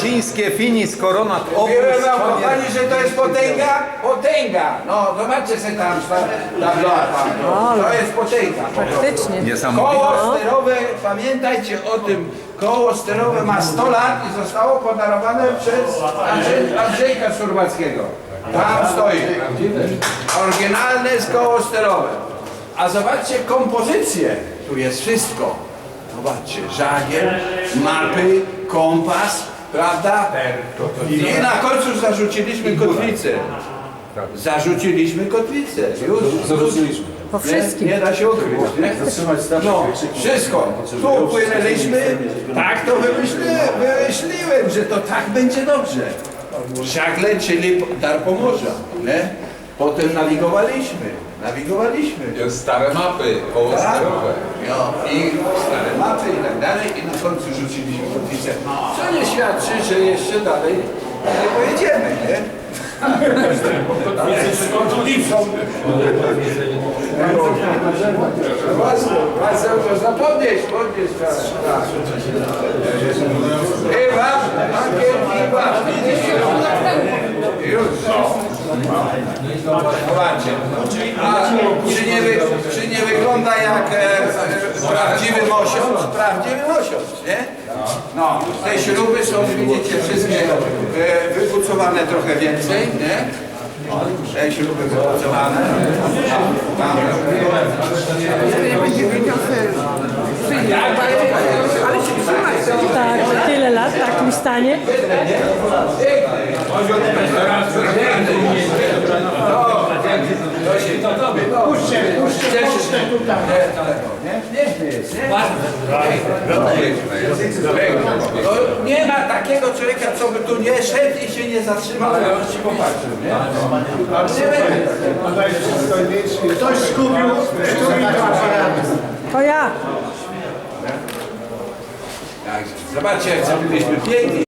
łacińskie finis coronat opus. Mówiłem wam, kochani, że to jest potęga? Potęga! No, zobaczcie sobie tam tabloa. No, to jest potęga. Faktycznie. Koło sterowe, pamiętajcie o tym, koło sterowe ma 100 lat i zostało podarowane przez Andrzej, Andrzejka Surmackiego. Tam stoi. Oryginalne jest koło sterowe. A zobaczcie kompozycję. Tu jest wszystko. Zobaczcie, żagiel, mapy, kompas, prawda? I na końcu zarzuciliśmy kotwicę. Zarzuciliśmy kotwicę. Już. Zarzuciliśmy. Po Nie, wszystkim. nie da się ukryć. Nie? No, wszystko. Tu płynęliśmy, tak to wymyśli, wymyśliłem, że to tak będzie dobrze. Żagle, czyli dar pomorza, nie? Potem nawigowaliśmy, nawigowaliśmy. Jest stare mapy Tak? sterowe. No, i stare mapy i tak dalej i na końcu rzuciliśmy kotwicę. Nie świadczy, że jeszcze dalej nie pojedziemy, nie? Własne, można podnieść, podnieść. tak, tak. Chyba, pakiet. Już. Zobaczcie. A jak e, e, prawdziwy mosiąc? Prawdziwy nie? No, te śruby są, widzicie, wszystkie e, wypucowane trochę więcej, nie? Te śruby wypucowane. Tak, tyle lat w takim stanie. Nie ma takiego człowieka, co by tu nie szedł i się nie zatrzymał, ale on ci popatrzył, nie? A nie będzie. Ktoś skupił, skupił aparaty. To ja. Zobaczcie, jak byliśmy piękni.